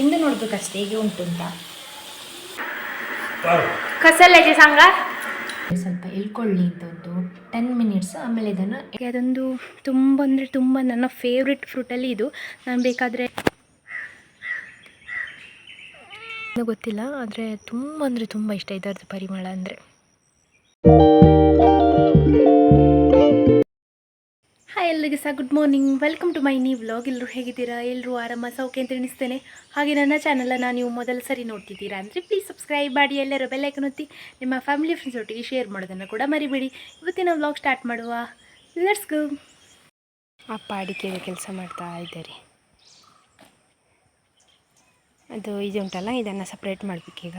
ತಿಂದು ನೋಡ್ಬೇಕಷ್ಟೇ ಹೇಗೆ ಉಂಟು ಅಂತ. ಕಸಲ್ಲಜೆ ಸಂಘ? ಸ್ವಲ್ಪ ಇಳ್ಕೊಳ್ಳಿ ಅಂತ ಒಂದು ಟೆನ್ ಮಿನಿಟ್ಸ್ ಆಮೇಲೆ ಇದನ್ನು ಅದೊಂದು ತುಂಬ ಅಂದರೆ ತುಂಬ ನನ್ನ ಫೇವ್ರೆಟ್ ಫ್ರೂಟಲ್ಲಿ ಇದು. ನಾನು ಬೇಕಾದರೆ ಗೊತ್ತಿಲ್ಲ ಆದರೆ ತುಂಬ ಅಂದರೆ ತುಂಬ ಇಷ್ಟ ಇದರದ್ದು ಪರಿಮಳ ಅಂದರೆ. ಹಾಯ್ ಎಲ್ಲರಿಗೆ ಸಹ good morning. Welcome to my ನೀ ವ್ಲಾಗ್. ಎಲ್ಲರೂ ಹೇಗಿದ್ದೀರಾ? ಎಲ್ಲರೂ ಆರಾಮ, ಸೌಖ್ಯ ಅಂತ ಎಣಿಸ್ತೇನೆ. ಹಾಗೆ ನನ್ನ ಚಾನಲನ್ನು ನೀವು ಮೊದಲ ಸರಿ ನೋಡ್ತಿದ್ದೀರಾ ಅಂದರೆ ಪ್ಲೀಸ್ ಸಬ್ಸ್ಕ್ರೈಬ್ ಮಾಡಿ, ಎಲ್ಲರೂ ಬೆಲ್ಲೈಕನ್ ಒತ್ತಿ, ನಿಮ್ಮ ಫ್ಯಾಮಿಲಿ ಫ್ರೆಂಡ್ಸ್ ಒಟ್ಟಿಗೆ ಶೇರ್ ಮಾಡೋದನ್ನು ಕೂಡ ಮರಿಬೇಡಿ. ಇವತ್ತಿನ ವ್ಲಾಗ್ ಸ್ಟಾರ್ಟ್ ಮಾಡುವ. ಲೆಟ್ಸ್ ಗೋ ಅಪ್ಪ ಅಡಿಕೆಗೆ ಕೆಲಸ ಮಾಡ್ತಾ ಇದ್ದಾರೆ. ಅದು ಇದು ಉಂಟಲ್ಲ, ಇದನ್ನು ಸಪ್ರೇಟ್ ಮಾಡಬೇಕೀಗ.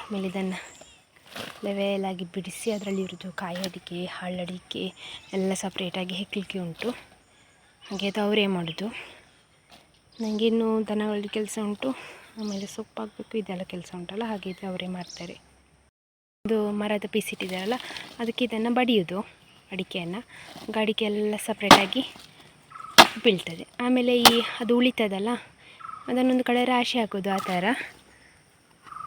ಆಮೇಲೆ ಇದನ್ನು ಲೆವೆಲಾಗಿ ಬಿಡಿಸಿ ಅದರಲ್ಲಿ ಇರೋದು ಕಾಯಿ ಅಡಿಕೆ ಹಳ್ಳಡಿಕೆ ಎಲ್ಲ ಸಪ್ರೇಟಾಗಿ ಹೆಕ್ಕಲಿಕ್ಕೆ ಉಂಟು. ಹಾಗೆ ಅದು ಅವರೇ ಮಾಡೋದು. ನನಗಿನ್ನೂ ದನಗಳ ಕೆಲಸ ಉಂಟು. ಆಮೇಲೆ ಸೊಪ್ಪು ಹಾಕಬೇಕು, ಇದೆಲ್ಲ ಕೆಲಸ ಉಂಟಲ್ಲ, ಹಾಗೆ ಇದು ಅವರೇ ಮಾಡ್ತಾರೆ. ಒಂದು ಮರದ ಪೀಸ್ ಇಟ್ಟಿದ್ದಾರಲ್ಲ, ಅದಕ್ಕೆ ಇದನ್ನು ಬಡಿಯೋದು, ಅಡಿಕೆಯನ್ನು. ಅಡಿಕೆ ಎಲ್ಲ ಸಪ್ರೇಟಾಗಿ ಬೀಳ್ತದೆ. ಆಮೇಲೆ ಈ ಅದು ಉಳಿತದಲ್ಲ, ಅದನ್ನೊಂದು ಕಡೆ ರಾಶಿ ಹಾಕೋದು ಆ ಥರ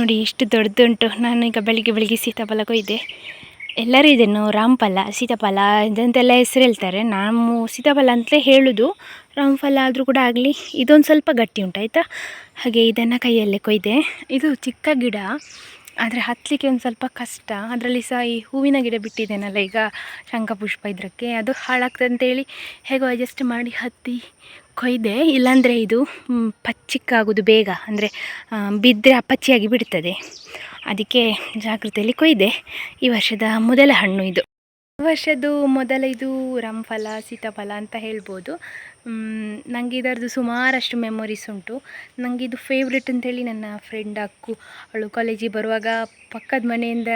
ನೋಡಿ ಎಷ್ಟು ದೊಡ್ಡದುಂಟು. ನಾನು ಈಗ ಬೆಳಿಗ್ಗೆ ಬೆಳಿಗ್ಗೆ ಸೀತಾಫಲ ಕೊಯ್ದೆ ಎಲ್ಲರೂ ಇದನ್ನು ರಾಮಫಲ, ಸೀತಾಫಲ ಇದಂತೆಲ್ಲ ಹೆಸರು ಹೇಳ್ತಾರೆ. ನಾನು ಸೀತಾಫಲ ಅಂತಲೇ ಹೇಳೋದು. ರಾಮಫಲ ಆದರೂ ಕೂಡ ಆಗಲಿ, ಇದೊಂದು ಸ್ವಲ್ಪ ಗಟ್ಟಿ ಉಂಟು, ಆಯಿತಾ? ಹಾಗೆ ಇದನ್ನು ಕೈಯಲ್ಲೇ ಕೊಯ್ದೆ. ಇದು ಚಿಕ್ಕ ಗಿಡ, ಆದರೆ ಹತ್ತಲಿಕ್ಕೆ ಒಂದು ಸ್ವಲ್ಪ ಕಷ್ಟ. ಅದರಲ್ಲಿ ಸಹ ಈ ಹೂವಿನ ಗಿಡ ಬಿಟ್ಟಿದ್ದೇನಲ್ಲ ಈಗ, ಶಂಖಪುಷ್ಪ ಇದಕ್ಕೆ ಅದು ಹಾಳಾಗ್ತದೆ ಅಂತೇಳಿ ಹೇಗೋ ಅಡ್ಜಸ್ಟ್ ಮಾಡಿ ಹತ್ತಿ ಕೊಯ್ದೆ ಇಲ್ಲಾಂದರೆ ಇದು ಪಚ್ಚಿಕ್ಕಾಗೋದು ಬೇಗ. ಅಂದರೆ ಬಿದ್ದರೆ ಅಪ್ಪಚ್ಚಿಯಾಗಿ ಬಿಡ್ತದೆ. ಅದಕ್ಕೆ ಜಾಗೃತೆಯಲ್ಲಿ ಕೊಯ್ದೆ. ಈ ವರ್ಷದ ಮೊದಲ ಹಣ್ಣು ಇದು. ಈ ವರ್ಷದ್ದು ಮೊದಲ ಇದು ರಂಫಲ, ಸೀತಾಫಲ ಅಂತ ಹೇಳ್ಬೋದು. ನನಗೆ ಇದರದ್ದು ಸುಮಾರಷ್ಟು ಮೆಮೊರೀಸ್ ಉಂಟು. ನನಗೆ ಇದು ಫೇವ್ರೆಟ್ ಅಂತೇಳಿ ನನ್ನ ಫ್ರೆಂಡ್ ಅಕ್ಕು. ಅವಳು ಕಾಲೇಜಿಗೆ ಬರುವಾಗ ಪಕ್ಕದ ಮನೆಯಿಂದ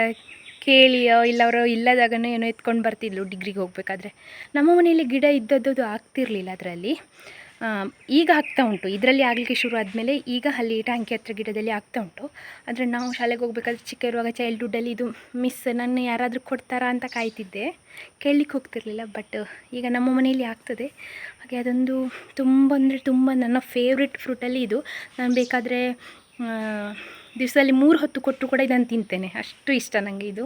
ಕೇಳಿ ಇಲ್ಲ ಅವರು ಇಲ್ಲದಾಗನೂ ಏನೋ ಎತ್ಕೊಂಡು ಬರ್ತಿದ್ಲು. ಡಿಗ್ರಿಗೆ ಹೋಗಬೇಕಾದ್ರೆ. ನಮ್ಮ ಮನೆಯಲ್ಲಿ ಗಿಡ ಇದ್ದದ್ದು ಆಗ್ತಿರ್ಲಿಲ್ಲ ಅದರಲ್ಲಿ. ಈಗ ಆಗ್ತಾ ಉಂಟು. ಇದರಲ್ಲಿ ಆಗಲಿಕ್ಕೆ ಶುರು ಆದಮೇಲೆ ಈಗ ಅಲ್ಲಿ ಟ್ಯಾಂಕಿ ಹತ್ರ ಗಿಡದಲ್ಲಿ ಆಗ್ತಾ ಉಂಟು. ಆದರೆ ನಾವು ಶಾಲೆಗೆ ಹೋಗ್ಬೇಕಾದ್ರೆ ಚಿಕ್ಕ ಇರುವಾಗ ಚೈಲ್ಡ್ಹುಡ್ಡಲ್ಲಿ ಇದು ಮಿಸ್ ನನ್ನ ಯಾರಾದರೂ ಕೊಡ್ತಾರಾ ಅಂತ ಕಾಯ್ತಿದ್ದೆ. ಕೇಳಲಿಕ್ಕೆ ಹೋಗ್ತಿರ್ಲಿಲ್ಲ ಬಟ್ ಈಗ ನಮ್ಮ ಮನೆಯಲ್ಲಿ ಆಗ್ತದೆ. ಹಾಗೆ ಅದೊಂದು ತುಂಬ ಅಂದರೆ ತುಂಬ ನನ್ನ ಫೇವ್ರೆಟ್ ಫ್ರೂಟಲ್ಲಿ ಇದು. ನಾನು ಬೇಕಾದರೆ ದಿವಸದಲ್ಲಿ ಮೂರು ಹೊತ್ತು ಕೊಟ್ಟರು ಕೂಡ ಇದನ್ನು ತಿಂತೇನೆ. ಅಷ್ಟು ಇಷ್ಟ ನನಗೆ ಇದು.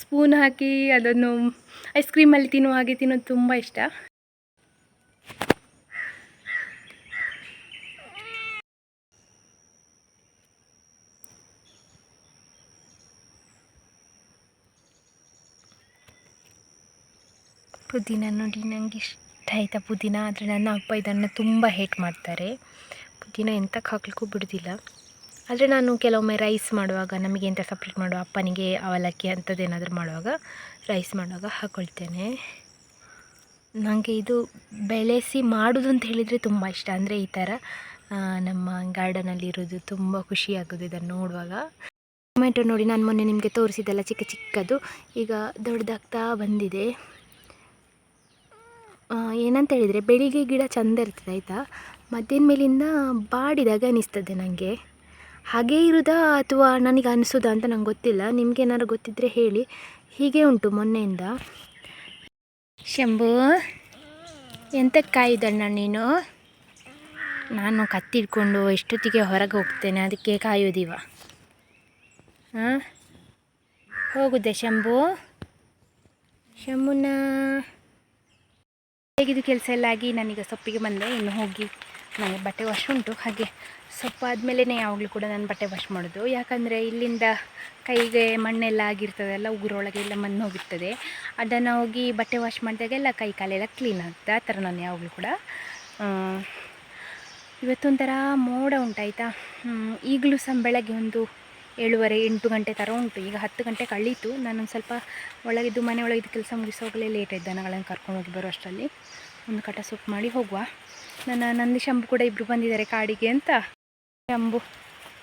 ಸ್ಪೂನ್ ಹಾಕಿ ಅದನ್ನು ಐಸ್ ಕ್ರೀಮಲ್ಲಿ ತಿನ್ನುವ ಹಾಗೆ ತಿನ್ನೋದು ತುಂಬ ಇಷ್ಟ. ಪುದೀನ ನೋಡಿ ನನಗೆ ಇಷ್ಟ ಆಯಿತಾ ಪುದೀನ, ಆದರೆ ನನ್ನ ಅಪ್ಪ ಇದನ್ನು ತುಂಬ ಹೇಟ್ ಮಾಡ್ತಾರೆ. ಪುದೀನ ಎಂತಕ್ಕೆ ಹಾಕ್ಲಿಕ್ಕೂ ಬಿಡೋದಿಲ್ಲ. ಆದರೆ ನಾನು ಕೆಲವೊಮ್ಮೆ ರೈಸ್ ಮಾಡುವಾಗ, ನಮಗೆ ಎಂಥ ಸಪ್ರೇಟ್ ಮಾಡುವ ಅಪ್ಪನಿಗೆ ಅವಲಕ್ಕಿ ಅಂಥದ್ದೇನಾದರೂ ಮಾಡುವಾಗ ರೈಸ್ ಮಾಡುವಾಗ ಹಾಕ್ಕೊಳ್ತೇನೆ ನನಗೆ ಇದು ಬೆಳೆಸಿ ಮಾಡೋದು ಅಂತ ಹೇಳಿದರೆ ತುಂಬ ಇಷ್ಟ. ಅಂದರೆ ಈ ಥರ ನಮ್ಮ ಗಾರ್ಡನಲ್ಲಿರೋದು ತುಂಬ ಖುಷಿಯಾಗೋದು ಇದನ್ನು ನೋಡುವಾಗ. ಟೊಮೆಟೊ ನೋಡಿ ನಾನು ಮೊನ್ನೆ ನಿಮಗೆ ತೋರಿಸಿದ್ದೆಲ್ಲ ಚಿಕ್ಕ ಚಿಕ್ಕದು. ಈಗ ದೊಡ್ಡದಾಗ್ತಾ ಬಂದಿದೆ. ಏನಂತ ಹೇಳಿದರೆ ಬೆಳಿಗ್ಗೆ ಗಿಡ ಚಂದ ಇರ್ತದೆ ಆಯಿತಾ? ಮಧ್ಯಾಹ್ನ ಮೇಲಿಂದ ಬಾಡಿದಾಗ ಅನಿಸ್ತದೆ ನನಗೆ ಹಾಗೇ ಇರುದಾ ಅಥವಾ ನನಗೆ ಅನಿಸೋದಾ ಅಂತ ನಂಗೆ ಗೊತ್ತಿಲ್ಲ. ನಿಮ್ಗೆ ಏನಾದ್ರು ಗೊತ್ತಿದ್ದರೆ ಹೇಳಿ. ಹೀಗೆ ಉಂಟು ಮೊನ್ನೆಯಿಂದ. ಶಂಭು ಎಂತ ಕಾಯ್ದಣ್ಣ ನೀನು? ನಾನು ಕತ್ತಿಡ್ಕೊಂಡು ಎಷ್ಟೊತ್ತಿಗೆ ಹೊರಗೆ ಹೋಗ್ತೇನೆ ಅದಕ್ಕೆ ಕಾಯೋದಿವ. ಹಾಂ ಹೋಗುದೆ ಶಂಭು? ಶಂಭುನ? ಹೇಗಿದ್ದು ಕೆಲಸ ಎಲ್ಲ ಆಗಿ ನಾನೀಗ ಸೊಪ್ಪಿಗೆ ಬಂದೆ, ಇನ್ನು ಹೋಗಿ ನನಗೆ ಬಟ್ಟೆ ವಾಶ್ ಉಂಟು. ಹಾಗೆ ಸೊಪ್ಪು ಆದಮೇಲೆ ಯಾವಾಗಲೂ ಕೂಡ ನಾನು ಬಟ್ಟೆ ವಾಶ್ ಮಾಡೋದು. ಯಾಕಂದರೆ ಇಲ್ಲಿಂದ ಕೈಗೆ ಮಣ್ಣೆಲ್ಲ ಆಗಿರ್ತದಲ್ಲ ಉಗುರೊಳಗೆ ಎಲ್ಲ ಮಣ್ಣು ಹೋಗಿರ್ತದೆ ಅದನ್ನು ಹೋಗಿ ಬಟ್ಟೆ ವಾಶ್ ಮಾಡಿದಾಗೆಲ್ಲ ಕೈ ಕಾಲೆಲ್ಲ ಕ್ಲೀನ್ ಆಗುತ್ತೆ. ಆ ಥರ ನಾನು ಯಾವಾಗಲೂ ಕೂಡ ಇವತ್ತೊಂಥರ ಮೋಡ ಉಂಟಾಯ್ತಾ? ಈಗಲೂ ಸಹ ಬೆಳಗ್ಗೆ ಒಂದು ಏಳುವರೆ, ಎಂಟು ಗಂಟೆ ಥರ ಉಂಟು. ಈಗ ಹತ್ತು ಗಂಟೆ ಕಳೀತು. ನಾನೊಂದು ಸ್ವಲ್ಪ ಒಳಗಿದ್ದು ಮನೆ ಒಳಗಿದ್ದು ಕೆಲಸ ಮುಗಿಸೋಗಲೇ ಲೇಟ್ ಆಯ್ತು. ದನಗಳನ್ನು ಕರ್ಕೊಂಡು ಹೋಗಿ ಬರೋ ಅಷ್ಟರಲ್ಲಿ ಒಂದು ಕಟ ಸೊಪ್ಪು ಮಾಡಿ ಹೋಗುವ. ನನ್ನ ನಂದಿ ಶಂಭು ಕೂಡ ಇಬ್ಬರು ಬಂದಿದ್ದಾರೆ ಕಾಡಿಗೆ ಅಂತ. ಶಂಭು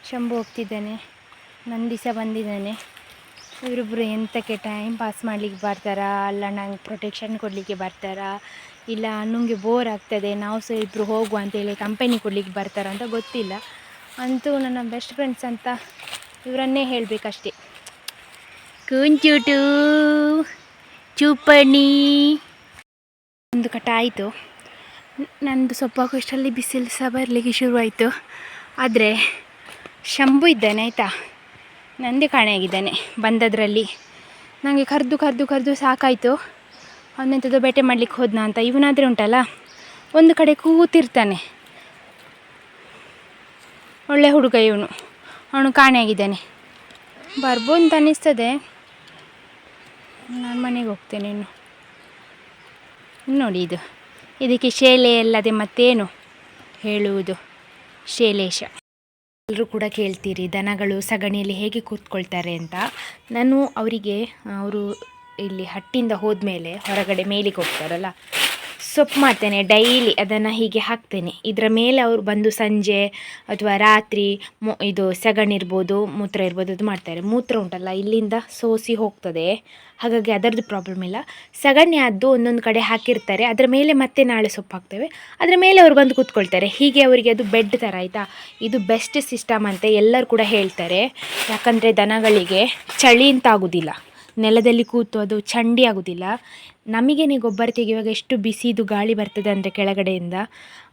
ಶಂಭು ಹೋಗ್ತಿದ್ದಾನೆ. ನಂದಿ ಸಹ ಬಂದಿದ್ದಾನೆ. ಇವರಿಬ್ಬರು ಎಂತಕ್ಕೆ ಟೈಮ್ ಪಾಸ್ ಮಾಡಲಿಕ್ಕೆ ಬರ್ತಾರಾ? ಅಲ್ಲ ನಂಗೆ ಪ್ರೊಟೆಕ್ಷನ್ ಕೊಡಲಿಕ್ಕೆ ಬರ್ತಾರಾ? ಇಲ್ಲ ನನಗೆ ಬೋರ್ ಆಗ್ತದೆ. ನಾವು ಸಹ ಇಬ್ಬರು ಹೋಗುವ ಅಂತೇಳಿ ಕಂಪನಿ ಕೊಡ್ಲಿಕ್ಕೆ ಬರ್ತಾರ ಅಂತ ಗೊತ್ತಿಲ್ಲ. ಅಂತೂ ನನ್ನ ಬೆಸ್ಟ್ ಫ್ರೆಂಡ್ಸ್ ಅಂತ ಇವರನ್ನೇ ಹೇಳಬೇಕಷ್ಟೇ. ಕುಂಚುಟು ಚೂಪಣಿ ಒಂದು ಕಟ ಆಯಿತು. ನಂದು ಸ್ವಲ್ಪ ಕಷ್ಟಲ್ಲಿ ಬಿಸಿಲು ಸಹ ಬರಲಿಕ್ಕೆ ಶುರುವಾಯಿತು. ಆದರೆ, ಶಂಭು ಇದ್ದಾನೆ, ಆಯಿತಾ? ನಂದೇ ಕಾಣೆಯಾಗಿದ್ದಾನೆ, ಬಂದದ್ರಲ್ಲಿ. ನನಗೆ ಕರೆದು ಕರೆದು ಕರೆದು ಸಾಕಾಯಿತು. ಅವನೆಂಥದ್ದು ಬೇಟೆ ಮಾಡ್ಲಿಕ್ಕೆ ಹೋದ್ನ ಅಂತ. ಇವನಾದರೆ ಉಂಟಲ್ಲ? ಒಂದು ಕಡೆ ಕೂತಿರ್ತಾನೆ. ಒಳ್ಳೆ ಹುಡುಗ ಇವನು. ಅವನು ಕಾಣೆಯಾಗಿದ್ದಾನೆ. ಬರ್ಬೋ ಅಂತ ಅನ್ನಿಸ್ತದೆ. ನಾನು ಮನೆಗೆ ಹೋಗ್ತೇನೆ ಇನ್ನು. ನೋಡಿ ಇದು. ಇದಕ್ಕೆ ಶೇಲೆ ಅಲ್ಲದೆ ಮತ್ತೇನು ಹೇಳುವುದು? ಶೇಲೇಶ. ಎಲ್ಲರೂ ಕೂಡ ಕೇಳ್ತೀರಿ, ದನಗಳು ಸಗಣಿಯಲ್ಲಿ ಹೇಗೆ ಕೂತ್ಕೊಳ್ತಾರೆ ಅಂತ. ನಾನು ಅವರಿಗೆ ಅವರು ಇಲ್ಲಿ ಹಟ್ಟಿಂದ ಹೋದ್ಮೇಲೆ ಹೊರಗಡೆ ಮೇಲಿಗೆ ಹೋಗ್ತಾರಲ್ಲ ಸೊಪ್ಪು ಮಾಡ್ತೇನೆ ಡೈಲಿ, ಅದನ್ನು ಹೀಗೆ ಹಾಕ್ತೇನೆ. ಇದರ ಮೇಲೆ ಅವರು ಬಂದು ಸಂಜೆ ಅಥವಾ ರಾತ್ರಿ ಮು, ಇದು ಸಗಣಿ ಇರ್ಬೋದು, ಮೂತ್ರ ಇರ್ಬೋದು, ಅದು ಮಾಡ್ತಾರೆ. ಮೂತ್ರ ಉಂಟಲ್ಲ, ಇಲ್ಲಿಂದ ಸೋಸಿ ಹೋಗ್ತದೆ. ಹಾಗಾಗಿ ಅದರದ್ದು ಪ್ರಾಬ್ಲಮ್ ಇಲ್ಲ. ಸಗಣಿ ಅದ್ದು ಒಂದೊಂದು ಕಡೆ ಹಾಕಿರ್ತಾರೆ. ಅದರ ಮೇಲೆ ಮತ್ತೆ ನಾಳೆ ಸೊಪ್ಪು ಹಾಕ್ತೇವೆ. ಅದರ ಮೇಲೆ ಅವರು ಬಂದು ಕೂತ್ಕೊಳ್ತಾರೆ. ಹೀಗೆ ಅವರಿಗೆ ಅದು ಬೆಡ್ ಥರ ಆಯಿತಾ? ಇದು ಬೆಸ್ಟ್ ಸಿಸ್ಟಮ್ ಅಂತ ಎಲ್ಲರೂ ಕೂಡ ಹೇಳ್ತಾರೆ. ಯಾಕಂದರೆ ದನಗಳಿಗೆ ಚಳಿ ಅಂತ ಆಗೋದಿಲ್ಲ. ನೆಲದಲ್ಲಿ ಕೂತು ಅದು ಚಂಡಿ ಆಗೋದಿಲ್ಲ. ನಮಗೇನೆ ಗೊಬ್ಬರ ತೆಗೆಯುವಾಗ ಎಷ್ಟು ಬಿಸಿದು ಗಾಳಿ ಬರ್ತದೆ ಅಂದರೆ ಕೆಳಗಡೆಯಿಂದ?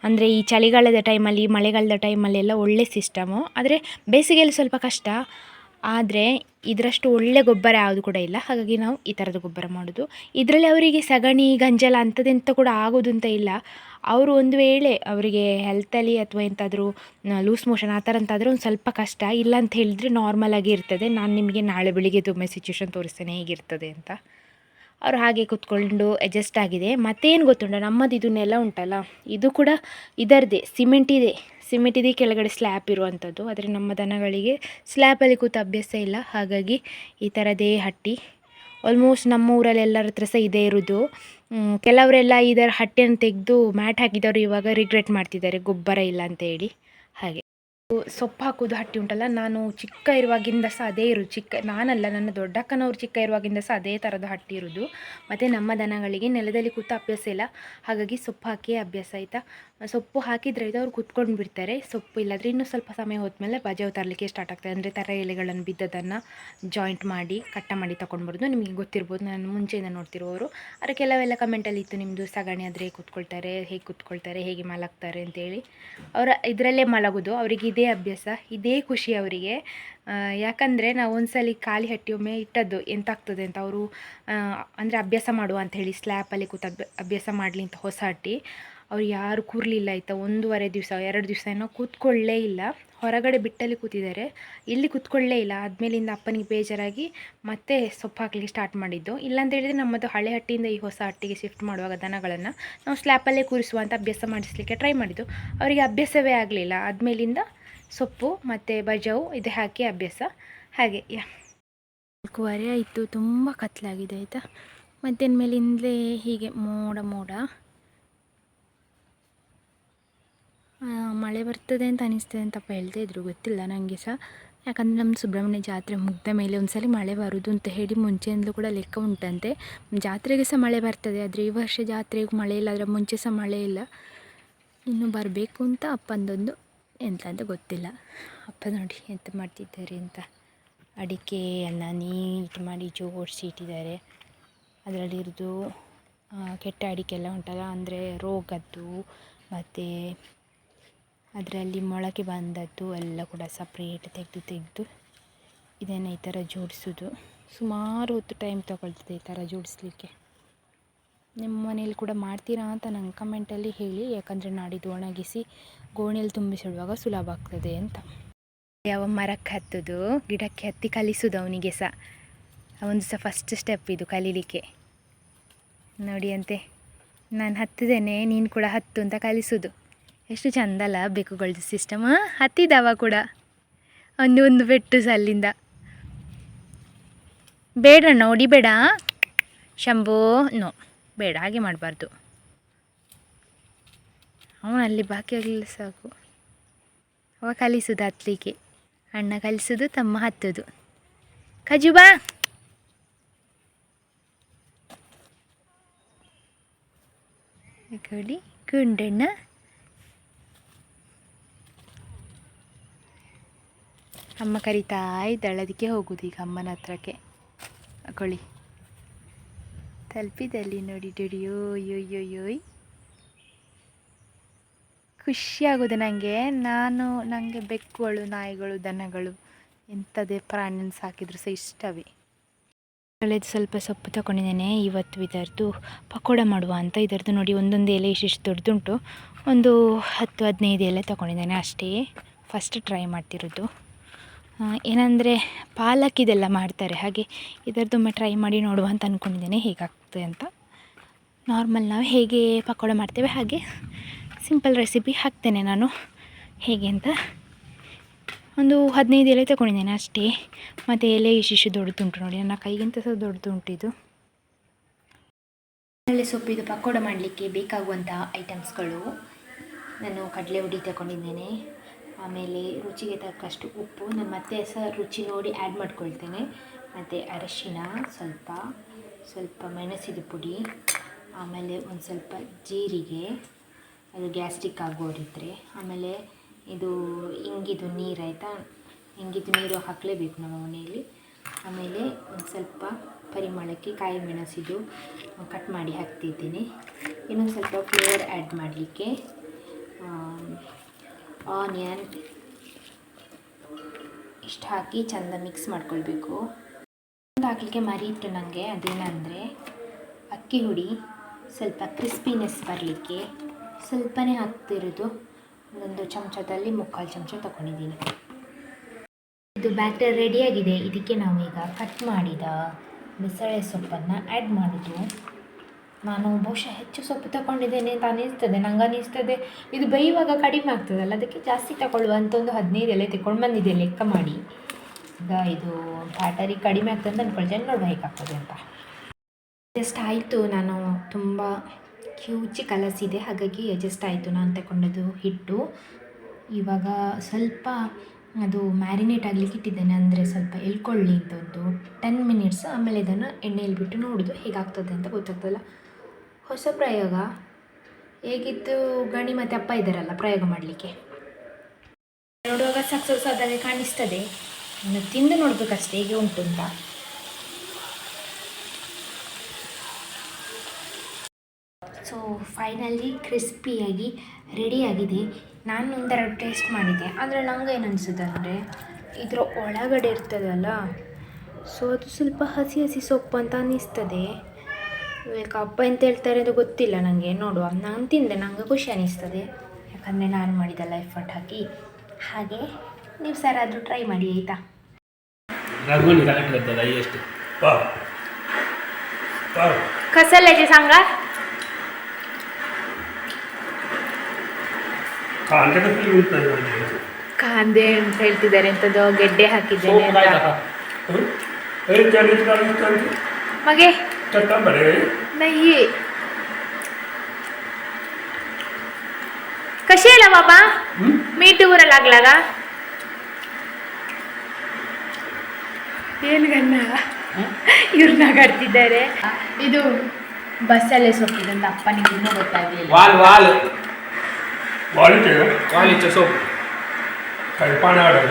ಅಂದರೆ ಈ ಚಳಿಗಾಲದ ಟೈಮಲ್ಲಿ ಮಳೆಗಾಲದ ಟೈಮಲ್ಲೆಲ್ಲ ಒಳ್ಳೆ ಸಿಸ್ಟಮು ಆದರೆ ಬೇಸಿಗೆಯಲ್ಲಿ ಸ್ವಲ್ಪ ಕಷ್ಟ. ಆದರೆ ಇದರಷ್ಟು ಒಳ್ಳೆ ಗೊಬ್ಬರ ಯಾವುದು ಕೂಡ ಇಲ್ಲ. ಹಾಗಾಗಿ ನಾವು ಈ ಥರದ ಗೊಬ್ಬರ ಮಾಡೋದು. ಇದರಲ್ಲಿ ಅವರಿಗೆ ಸಗಣಿ, ಗಂಜಲ ಅಂಥದ್ದೆಂತ ಕೂಡ ಆಗೋದು ಅಂತ ಇಲ್ಲ. ಅವರು ಒಂದು ವೇಳೆ ಅವರಿಗೆ ಹೆಲ್ತಲ್ಲಿ ಅಥವಾ ಎಂತಾದರೂ ಲೂಸ್ ಮೋಷನ್ ಆ ಥರ ಅಂತಾದರೆ ಒಂದು ಸ್ವಲ್ಪ ಕಷ್ಟ. ಇಲ್ಲ ಅಂತ ಹೇಳಿದರೆ ನಾರ್ಮಲ್ ಆಗಿ ಇರ್ತದೆ. ನಾನು ನಿಮಗೆ ನಾಳೆ ಬೆಳಿಗ್ಗೆ ಒಮ್ಮೆ ಸಿಚುವೇಶನ್ ತೋರಿಸ್ತೇನೆ. ಹೇಗಿರ್ತದೆ ಅಂತ. ಅವರು ಹಾಗೆ ಕೂತ್ಕೊಂಡು ಅಡ್ಜಸ್ಟ್ ಆಗಿದೆ. ಮತ್ತೇನು ಗೊತ್ತುಂಟ? ನಮ್ಮದು ಇದನ್ನೆಲ್ಲ ನೆಲ ಉಂಟಲ್ಲ, ಇದು ಕೂಡ ಇದರದೇ ಸಿಮೆಂಟ್ ಇದೆ ಸಿಮೆಂಟ್ ಇದೆ ಕೆಳಗಡೆ ಸ್ಲ್ಯಾಪ್ ಇರುವಂಥದ್ದು ಆದರೆ ನಮ್ಮ ದನಗಳಿಗೆ ಸ್ಲ್ಯಾಪಲ್ಲಿ ಕೂತು ಅಭ್ಯಾಸ ಇಲ್ಲ. ಹಾಗಾಗಿ ಈ ಥರದೇ ಹಟ್ಟಿ. ಆಲ್ಮೋಸ್ಟ್ ನಮ್ಮ ಊರಲ್ಲಿ ಎಲ್ಲರ ಹತ್ರ ಸಹ ಇದೇ ಇರೋದು. ಕೆಲವರೆಲ್ಲ ಇದರ ಹಟ್ಟಿಯನ್ನು ತೆಗೆದು ಮ್ಯಾಟ್ ಹಾಕಿದವರು ಇವಾಗ ರಿಗ್ರೆಟ್ ಮಾಡ್ತಿದ್ದಾರೆ. ಗೊಬ್ಬರ ಇಲ್ಲ ಅಂತ ಹೇಳಿ. ಹಾಗೆ. ಸೊಪ್ಪು ಹಾಕೋದು ಹಟ್ಟಿ ಉಂಟಲ್ಲ, ನಾನು ಚಿಕ್ಕ ಇರುವಾಗಿಂದ ಸಹ ಅದೇ ಇರು ಚಿಕ್ಕ, ನಾನಲ್ಲ, ನನ್ನ ದೊಡ್ಡಕ್ಕನವ್ರು ಚಿಕ್ಕ ಇರುವಾಗಿಂದ ಸಹ ಅದೇ ಥರದ ಹಟ್ಟಿ ಇರೋದು. ಮತ್ತು ನಮ್ಮ ದನಗಳಿಗೆ ನೆಲದಲ್ಲಿ ಕೂತು ಅಭ್ಯಾಸ ಇಲ್ಲ. ಹಾಗಾಗಿ ಸೊಪ್ಪು ಹಾಕಿ ಅಭ್ಯಾಸ ಆಯಿತಾ? ಸೊಪ್ಪು ಹಾಕಿದ್ರೆ ಆಯಿತು? ಅವ್ರು ಕುತ್ಕೊಂಡು ಬಿಡ್ತಾರೆ. ಸೊಪ್ಪು ಇಲ್ಲಾದರೆ ಇನ್ನೂ ಸ್ವಲ್ಪ ಸಮಯ ಹೋದ್ಮೇಲೆ ಬಜಾವು ತರಲಿಕ್ಕೆ ಸ್ಟಾರ್ಟ್ ಆಗ್ತದೆ. ಅಂದರೆ ತರ ಎಲೆಗಳನ್ನು ಬಿದ್ದದನ್ನು ಜಾಯಿಂಟ್ ಮಾಡಿ, ಕಟ್ಟ ಮಾಡಿ ತೊಗೊಂಡ್ಬರೋದು ನಿಮಗೆ ಗೊತ್ತಿರ್ಬೋದು, ನಾನು ಮುಂಚೆಯಿಂದ ನೋಡ್ತಿರುವವರು ಆದರೆ ಕೆಲವೆಲ್ಲ ಕಮೆಂಟಲ್ಲಿ ಇತ್ತು ನಿಮ್ಮದು ಸಗಣಿ ಆದರೆ ಕೂತ್ಕೊಳ್ತಾರೆ? ಹೇಗೆ ಕೂತ್ಕೊಳ್ತಾರೆ? ಹೇಗೆ ಮಲಗ್ತಾರೆ? ಅಂತೇಳಿ. ಅವರ ಇದರಲ್ಲೇ ಮಲಗೋದು. ಅವರಿಗೆ ಇದೇ ಅಭ್ಯಾಸ, ಇದೇ ಖುಷಿ ಅವರಿಗೆ. ಯಾಕಂದರೆ ನಾವು ಒಂದ್ಸಲಿ ಖಾಲಿ ಹಟ್ಟಿ ಒಮ್ಮೆ ಇಟ್ಟದ್ದು ಎಂತಾಗ್ತದೆ ಅಂತ ಅವರು ಅಂದರೆ ಅಭ್ಯಾಸ ಮಾಡುವ ಅಂತ ಹೇಳಿ ಸ್ಲ್ಯಾಪಲ್ಲಿ ಕೂತು ಅಭ್ಯ, ಅಭ್ಯಾಸ ಮಾಡಲಿ ಅಂತ ಹೊಸ ಹಟ್ಟಿ ಅವ್ರು ಯಾರು ಕೂರಲಿಲ್ಲ ಆಯಿತಾ, ಒಂದೂವರೆ ದಿವಸ, ಎರಡು ದಿವಸ ಏನೋ ಕೂತ್ಕೊಳ್ಳೇ ಇಲ್ಲ. ಹೊರಗಡೆ ಬಿಟ್ಟಲ್ಲಿ ಕೂತಿದ್ದಾರೆ. ಇಲ್ಲಿ ಕೂತ್ಕೊಳ್ಳೇ ಇಲ್ಲ. ಆದಮೇಲಿಂದ ಅಪ್ಪನಿಗೆ ಬೇಜಾರಾಗಿ ಮತ್ತೆ ಸೊಪ್ಪು ಹಾಕಲಿಕ್ಕೆ ಸ್ಟಾರ್ಟ್ ಮಾಡಿದ್ದು. ಇಲ್ಲಾಂತ ಹೇಳಿದರೆ ನಮ್ಮದು ಹಳೆ ಹಟ್ಟಿಯಿಂದ ಈ ಹೊಸ ಹಟ್ಟಿಗೆ ಶಿಫ್ಟ್ ಮಾಡುವಾಗ ದನಗಳನ್ನು ನಾವು ಸ್ಲ್ಯಾಪಲ್ಲೇ ಕೂರಿಸುವಂಥ ಅಭ್ಯಾಸ ಮಾಡಿಸಲಿಕ್ಕೆ ಟ್ರೈ ಮಾಡಿದ್ದು. ಅವರಿಗೆ ಅಭ್ಯಾಸವೇ ಆಗಲಿಲ್ಲ. ಆದಮೇಲಿಂದ ಸೊಪ್ಪು ಮತ್ತು ಬಜಾವು ಇದು ಹಾಕಿ ಅಭ್ಯಾಸ. ಹಾಗೆ, ಯಾ. ನಾಲ್ಕೂವರೆ ಆಯಿತು, ತುಂಬ ಕತ್ಲಾಗಿದೆ, ಆಯಿತಾ? ಮಧ್ಯಾಹ್ನ ಮೇಲಿಂದಲೇ ಹೀಗೆ ಮೋಡ ಮೋಡ. ಮಳೆ ಬರ್ತದೆ ಅಂತ ಅನಿಸ್ತದೆ ಅಂತಪ್ಪ ಹೇಳ್ತಾ ಇದ್ರು, ಗೊತ್ತಿಲ್ಲ ನನಗೆ ಸಹ. ಯಾಕಂದರೆ ನಮ್ಮ ಸುಬ್ರಹ್ಮಣ್ಯ ಜಾತ್ರೆ ಮುಗ್ದ ಮೇಲೆ ಒಂದ್ಸಲಿ ಮಳೆ ಬರೋದು ಅಂತ ಹೇಳಿ ಮುಂಚೆಯಿಂದಲೂ ಕೂಡ ಲೆಕ್ಕ ಉಂಟಂತೆ. ಜಾತ್ರೆಗೆ ಸಹ ಮಳೆ ಬರ್ತದೆ, ಆದರೆ ಈ ವರ್ಷ ಜಾತ್ರೆಗೆ ಮಳೆ ಇಲ್ಲ ಅದರ ಮುಂಚೆ ಸಹ ಮಳೆ ಇಲ್ಲ. ಇನ್ನು ಬರಬೇಕು ಅಂತ ಅಪ್ಪಂದೊಂದು ಎಂತ ಅಂತ ಗೊತ್ತಿಲ್ಲ. ಅಪ್ಪ ನೋಡಿ ಎಂತ ಮಾಡ್ತಿದ್ದಾರೆ ಅಂತ. ಅಡಿಕೆ ಎಲ್ಲ ನೀಟ್ ಮಾಡಿ ಜೋಡಿಸಿ ಇಟ್ಟಿದ್ದಾರೆ. ಅದರಲ್ಲಿರೋದು ಕೆಟ್ಟ ಅಡಿಕೆ ಎಲ್ಲ ಉಂಟಲ್ಲ, ಅಂದರೆ ರೋಗದ್ದು, ಮತ್ತು ಅದರಲ್ಲಿ ಮೊಳಕೆ ಬಂದದ್ದು ಎಲ್ಲ ಕೂಡ ಸಪ್ರೇಟ್ ತೆಗೆದು ತೆಗೆದು ಇದನ್ನು ಈ ಥರ ಜೋಡಿಸೋದು ಸುಮಾರು ಹೊತ್ತು ಟೈಮ್ ತಗೊಳ್ತದೆ ಈ ಥರ ಜೋಡಿಸ್ಲಿಕ್ಕೆ. ನಿಮ್ಮ ಮನೇಲಿ ಕೂಡ ಮಾಡ್ತೀರಾ ಅಂತ ನಂಗೆ ಕಮೆಂಟಲ್ಲಿ ಹೇಳಿ, ಯಾಕಂದರೆ ನಾಡಿದ್ದು ಒಣಗಿಸಿ ಗೋಣಿಯಲ್ಲಿ ತುಂಬಿಸಿಡುವಾಗ ಸುಲಭ ಆಗ್ತದೆ ಅಂತ. ಯಾವ ಮರಕ್ಕೆ ಹತ್ತೋದು, ಗಿಡಕ್ಕೆ ಹತ್ತಿ ಕಲಿಸೋದು ಅವನಿಗೆ ಸಹ. ಅವನು ಸಹ ಫಸ್ಟ್ ಸ್ಟೆಪ್ ಇದು ಕಲೀಲಿಕ್ಕೆ. ನೋಡಿ ಅಂತೆ, ನಾನು ಹತ್ತಿದ್ದೇನೆ, ನೀನು ಕೂಡ ಹತ್ತು ಅಂತ ಕಲಿಸೋದು. ಎಷ್ಟು ಚಂದ ಅಲ್ಲ ಬೆಕ್ಕುಗಳ್ದು ಸಿಸ್ಟಮ್ ಹತ್ತಿದವ ಕೂಡ. ಒಂದು ಒಂದು ಸಲ್ಲಿಂದ ಅಲ್ಲಿಂದ. ನೋಡಿ ಬೇಡ ಶಂಭೋ, ನೋ. ಬೇಡ, ಹಾಗೆ ಮಾಡಬಾರ್ದು. ಅವನಲ್ಲಿ ಬಾಕಿ ಆಗಲಿಲ್ಲ ಸಾಕು. ಅವ ಕಲಿಸೋದು ಹತ್ತಲಿಕ್ಕೆ ಅಣ್ಣ ಕಲಿಸೋದು ತಮ್ಮ ಹತ್ತೋದು. ಖಜುಬಾ ಕೊಡಿ ಗುಂಡಣ್ಣ. ಅಮ್ಮ ಕರಿತಾ ಇದ್ದಾಳೆ, ಅದಕ್ಕೆ ಹೋಗುದು ಈಗ ಅಮ್ಮನ ಹತ್ರಕ್ಕೆ. ಹಾಕೊಳ್ಳಿ ತಲುಪಿದಲ್ಲಿ ನೋಡಿ ಯೋಯ್ ಖುಷಿ ಆಗೋದು ನನಗೆ ನಾನು ನನಗೆ ಬೆಕ್ಕುಗಳು, ನಾಯಿಗಳು, ದನಗಳು ಎಂಥದೇ ಪ್ರಾಣಿನ ಸಾಕಿದ್ರು ಸಹ ಇಷ್ಟವೇ. ಕಳೆದು ಸ್ವಲ್ಪ ಸೊಪ್ಪು ತಗೊಂಡಿದ್ದೇನೆ. ಇವತ್ತು ಇದರದ್ದು ಪಕೋಡ ಮಾಡುವ ಅಂತ. ಇದರದ್ದು ನೋಡಿ ಒಂದೊಂದು ಎಲೆ ಇಷ್ಟು ದೊಡ್ಡದುಂಟು ಒಂದು ಹತ್ತು, ಹದಿನೈದು ಎಲೆ ತಗೊಂಡಿದ್ದೇನೆ ಅಷ್ಟೇ. ಫಸ್ಟ್ ಟ್ರೈ ಮಾಡ್ತಿರೋದು. ಏನಂದರೆ ಪಾಲಕ್ ಇದೆಲ್ಲ ಮಾಡ್ತಾರೆ. ಹಾಗೆ ಇದರದ್ದೊಮ್ಮೆ ಟ್ರೈ ಮಾಡಿ ನೋಡುವ ಅಂತ ಅಂದ್ಕೊಂಡಿದ್ದೇನೆ ಹೇಗಾಗ್ತದೆ ಅಂತ. ನಾರ್ಮಲ್ ನಾವು ಹೇಗೆ ಪಕೋಡ ಮಾಡ್ತೇವೆ ಹಾಗೆ ಸಿಂಪಲ್ ರೆಸಿಪಿ ಹಾಕ್ತೇನೆ ನಾನು. ಹೇಗೆ ಅಂತ. ಒಂದು ಹದಿನೈದು ಎಲೆ ತಗೊಂಡಿದ್ದೇನೆ ಅಷ್ಟೇ. ಮತ್ತು ಎಲೆ ಇಶಿಶು ದೊಡ್ಡದುಂಟು ನೋಡಿ. ನನ್ನ ಕೈಗಿಂತ ಸಹ ದೊಡ್ಡದುಂಟು ಇದು. ಕಡಲೆ ಸೊಪ್ಪಿದು ಪಕೋಡ ಮಾಡಲಿಕ್ಕೆ ಬೇಕಾಗುವಂಥ ಐಟಮ್ಸ್ಗಳು ನಾನು ಕಡಲೆ ಹುಡಿ ತಗೊಂಡಿದ್ದೇನೆ. ಆಮೇಲೆ ರುಚಿಗೆ ತಕ್ಕಷ್ಟು ಉಪ್ಪು, ನಾನು ಮತ್ತೆ ಸಹ ರುಚಿ ನೋಡಿ ಆ್ಯಡ್ ಮಾಡ್ಕೊಳ್ತೇನೆ. ಮತ್ತು ಅರಶಿನ ಸ್ವಲ್ಪ ಸ್ವಲ್ಪ ಮೆಣಸಿನ ಪುಡಿ, ಆಮೇಲೆ ಒಂದು ಸ್ವಲ್ಪ ಜೀರಿಗೆ, ಅದು ಗ್ಯಾಸ್ಟ್ರಿಕ್ ಆಗೋರಿದ್ರೆ ಆಮೇಲೆ ಇದು ಇಂಗಿದು ನೀರು ಆಯಿತಾ, ಇಂಗಿದು ನೀರು ಹಾಕಲೇಬೇಕು ನಮ್ಮ ಮನೆಯಲ್ಲಿ. ಆಮೇಲೆ ಒಂದು ಸ್ವಲ್ಪ ಪರಿಮಳಕ್ಕೆ ಕಾಯಿ ಮೆಣಸಿದು ಕಟ್ ಮಾಡಿ ಹಾಕ್ತಿದ್ದೀನಿ. ಇನ್ನೊಂದು ಸ್ವಲ್ಪ ಫ್ಲೇವರ್ ಆ್ಯಡ್ ಮಾಡಲಿಕ್ಕೆ ಆನಿಯನ್ ಇಷ್ಟು ಹಾಕಿ ಚೆಂದ ಮಿಕ್ಸ್ ಮಾಡ್ಕೊಳ್ಬೇಕು. ಒಂದು ಹಾಕಲಿಕ್ಕೆ ಮರೀತು ನನಗೆ ಅದೇನಂದರೆ ಅಕ್ಕಿ ಹುಡಿ, ಸ್ವಲ್ಪ ಕ್ರಿಸ್ಪಿನೆಸ್ ಬರಲಿಕ್ಕೆ ಸ್ವಲ್ಪನೇ ಹಾಕ್ತಿರೋದು. ಒಂದೊಂದು ಚಮಚದಲ್ಲಿ ಮುಕ್ಕಾಲು ಚಮಚ ತಗೊಂಡಿದ್ದೀನಿ ಇದು ಬ್ಯಾಟರ್ ರೆಡಿಯಾಗಿದೆ ಇದಕ್ಕೆ ನಾವೀಗ ಕಟ್ ಮಾಡಿದ ಬಿಸಳೆ ಸೊಪ್ಪನ್ನು ಆ್ಯಡ್ ಮಾಡೋದು. ನಾನು ಬಹುಶಃ ಹೆಚ್ಚು ಸೊಪ್ಪು ತಗೊಂಡಿದ್ದೇನೆ ಅಂತ ಅನಿಸ್ತದೆ ನಂಗೆ ಅನಿಸ್ತದೆ ಇದು ಬೇಯುವಾಗ ಕಡಿಮೆ ಆಗ್ತದಲ್ಲ, ಅದಕ್ಕೆ ಜಾಸ್ತಿ ತಗೊಳ್ಳುವಂಥ ಒಂದು ಹದಿನೈದು ಎಲೆ ತಗೊಂಡು ಬಂದಿದೆ ಲೆಕ್ಕ ಮಾಡಿ. ಈಗ ಇದು ಬ್ಯಾಟರಿ ಕಡಿಮೆ ಆಗ್ತದೆ ಅಂತ ಅಂದ್ಕೊಳ್ತೇನೆ ನೋಡುವ ಹೇಗಾಗ್ತದೆ ಅಂತ. ಜಸ್ಟ್ ಆಯಿತು, ನಾನು ತುಂಬ ಕ್ಯೂಚಿ ಕಲಸಿದೆ. ಹಾಗಾಗಿ ಅಡ್ಜಸ್ಟ್ ಆಯಿತು ನಾನು ತಗೊಂಡದ್ದು ಹಿಟ್ಟು. ಇವಾಗ ಸ್ವಲ್ಪ ಅದು ಮ್ಯಾರಿನೇಟ್ ಆಗಲಿಕ್ಕೆ ಇಟ್ಟಿದ್ದೇನೆ, ಅಂದರೆ ಸ್ವಲ್ಪ ಎಳ್ಕೊಳ್ಳಿ ಅಂತ ಒಂದು ಟೆನ್ ಮಿನಿಟ್ಸ್ ಆಮೇಲೆ ಇದನ್ನು ಎಣ್ಣೆಯಲ್ಲಿ ಬಿಟ್ಟು ನೋಡೋದು ಹೇಗಾಗ್ತದೆ ಅಂತ ಗೊತ್ತಾಗ್ತದಲ್ಲ. ಹೊಸ ಪ್ರಯೋಗ? ಹೇಗಿತ್ತು? ಗಣಿ ಮತ್ತು ಅಪ್ಪ ಇದ್ದಾರಲ್ಲ ಪ್ರಯೋಗ ಮಾಡಲಿಕ್ಕೆ? ನೋಡುವಾಗ ಸಕ್ಸಸ್ ಆದಾಗೆ ಕಾಣಿಸ್ತದೆ. ಇನ್ನು ತಿಂದು ನೋಡಬೇಕಷ್ಟೇ, ಹೇಗೆ ಉಂಟು ಅಂತ. ಸೊ ಫೈನಲಿ ಕ್ರಿಸ್ಪಿಯಾಗಿ ರೆಡಿಯಾಗಿದೆ ನಾನು ಒಂದೆರಡು ಟೇಸ್ಟ್ ಮಾಡಿದ್ದೆ. ಆದರೆ ನಂಗೆ ಏನು ಅನಿಸುತ್ತೆ ಅಂದರೆ, ಇದರ ಒಳಗಡೆ ಇರ್ತದಲ್ಲ, ಸೊ ಅದು ಸ್ವಲ್ಪ ಹಸಿ ಹಸಿ ಸೊಪ್ಪು ಅಂತ ಅನ್ನಿಸ್ತದೆ. ಕಬ್ಬ ಎಂತ ಹೇಳ್ತಾರೆ ಅದು ಗೊತ್ತಿಲ್ಲ ನನಗೆ ನೋಡುವ. ನಾನು ತಿಂದೆ ನನಗೆ ಖುಷಿ ಅನ್ನಿಸ್ತದೆ ಯಾಕಂದರೆ ನಾನು ಮಾಡಿದಲ್ಲ ಎಫರ್ಟ್ ಹಾಕಿ. ಹಾಗೆ ನೀವು ಸರ್ ಆದರೂ ಟ್ರೈ ಮಾಡಿ ಆಯಿತಾ? ಕಸಲ್ಲಜೆ ಸಂಘ ಕಾಂದೆ ಅಂತ ಹೇಳ್ತಿದ್ದಾರೆ ಎಂಥದ್ದು ಗೆಡ್ಡೆ ಹಾಕಿದ್ದೇನೆ ಮಗೆ? ಅಂತ खाया था हम्म? अरे चालीस चालीस चालीस ಮಗೆ चक्का बड़े नाही कशी आहे बाबा हम्म? मीठ ಊರ लागला का ಏನು ಗಣ್ಣ ಇವ್ರು ನಗಾಡ್ತಿದ್ದಾರೆ ಇದು ಬಸ್ಸಲ್ಲೇ ಸೊಪ್ಪಿದಂತ ಅಪ್ಪನಿಗೆ ಇನ್ನೂ ಗೊತ್ತಾಗಲಿಲ್ಲ वाल वाल बॉडी चाहिए वालीचं सोप काही पाणी आढळ